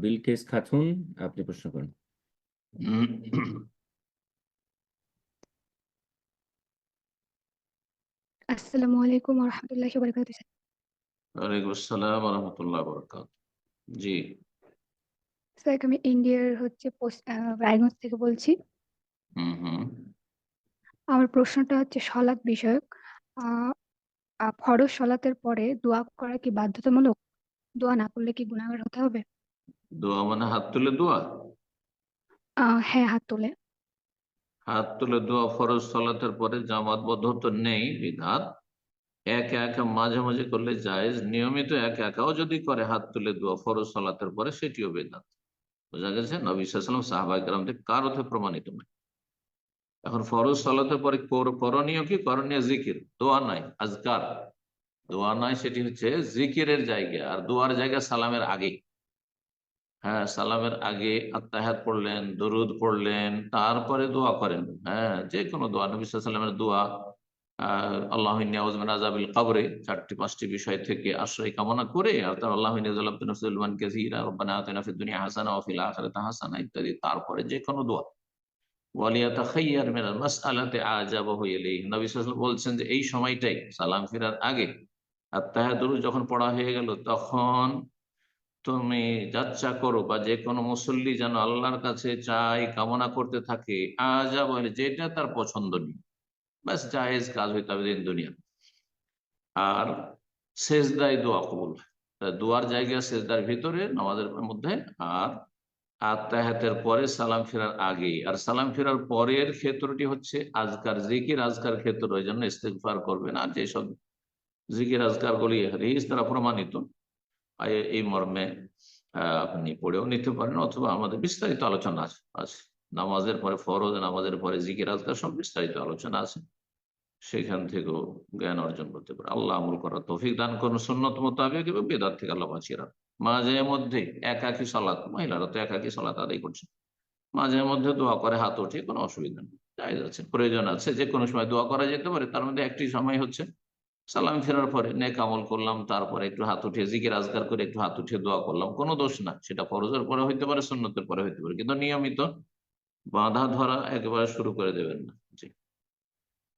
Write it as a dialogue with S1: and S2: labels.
S1: বিলকেস খাতুন আপনি প্রশ্ন করেন।
S2: আসসালামু আলাইকুম রহমতুল্লাহি বারাকাতুহু স্যার।
S3: ওয়ালাইকুম আসসালাম রহমতুল্লাহ বরকাত জি।
S2: স্যার আমি ইন্ডিয়ার হচ্ছে পোস্ট আহ, রায়গঞ্জ থেকে বলছি।
S3: হুম হুম।
S2: আমার প্রশ্নটা হচ্ছে সলাৎ বিষয়ক। ফরজ সলাতের পরে দোয়া করা কি বাধ্যতামূলক? দোয়া না করলে কি গুনাহগার হতে হবে?
S3: দোয়া মানে হাত তুলে দোয়া?
S2: হ্যাঁ হাত তুলে।
S3: হাত তুলে দোয়া ফরজ সলাতের পরে জামাতবদ্ধ তো নেই বিধাত। এক একা মাঝে মাঝে করলে জায়েজ নিয়মিত এক একাও যদি করে হাত তুলে দোয়া ফরজ সলাতের পরে সেটিও বেদাত বোঝা গেছে? নবী সাল্লাম সাহাবাই কালামদের কারোতে প্রমাণিত নয়। এখন ফরজ সলাতের পরে করণীয় কি? করণীয় জিকির। দোয়া নাই আজকার। দোয়া নাই সেটি হচ্ছে জিকিরের জায়গা। আর দোয়ার জায়গা সালামের আগে হ্যাঁ সালামের আগে আত্মাহাত পড়লেন দরুদ পড়লেন তারপরে দোয়া করেন হ্যাঁ যে কোনো দোয়া নবী সাল্লামের দোয়া আহ আল্লাহ আজাবিল কবরে চারটি পাঁচটি বিষয় থেকে আশ্রয় কামনা করে আর তার আল্লাহ নফসুলমান কাসীরা হাসানা হাসানা ইত্যাদি তারপরে যে কোনো দোয়া বলছেন যে এই সময়টাই সালাম ফেরার আগে আত্মাহাত যখন পড়া হয়ে গেল তখন তুমি যাচ্ছা করো বা যে কোনো মুসল্লি যেন আল্লাহর কাছে চাই কামনা করতে থাকে, আজা বলে যেটা তার পছন্দনীয় ব্যাস, জায়েজ কাজ হইতে হবে দিন দুনিয়া। আর শেষদায় দোয়া কবুল। দোয়ার জায়গা শেষদার ভিতরে, নামাজের মধ্যে, আর আত্মাহাতের পরে সালাম ফেরার আগে। আর সালাম ফেরার পরের ক্ষেত্রটি হচ্ছে আজকার জিকির, আজকার ক্ষেত্র। ওই জন্য ইস্তেগফার করবেন। আর যেসব জিকির আজকার গুলি হাদিস দ্বারা প্রমাণিত এই মর্মে আপনি পড়েও নিতে পারেন অথবা আমাদের বিস্তারিত আলোচনা আছে আছে নামাজের পরে ফরজ, নামাজের পরে জিকির আজকার সব বিস্তারিত আলোচনা আছে। সেখান থেকেও জ্ঞান অর্জন করতে পারে। আল্লাহ আমল করার তৌফিক দান করুন, সুন্নত মোতাবেক এবং বেদার থেকে আল্লাহ বাঁচিয়ে রাখুন। মাঝে মধ্যে একাকি সালাত, মহিলারা তো একাকি সালাত আদায় করছে। মাঝে মধ্যে দোয়া করে, হাত উঠিয়ে কোনো অসুবিধা নেই। প্রয়োজন আছে যে কোনো সময় দোয়া করা যেতে পারে। তার মধ্যে একটি সময় হচ্ছে সালাম ফেরার পরে নেক আমল করলাম, তারপরে একটু হাত উঠে জিকে রাজগার করে একটু হাত উঠে দোয়া করলাম, কোনো দোষ না। সেটা ফরজের পরে হইতে পারে, সুন্নতের পরে হইতে পারে। কিন্তু নিয়মিত বাঁধা ধরা একেবারে শুরু করে দেবেন না।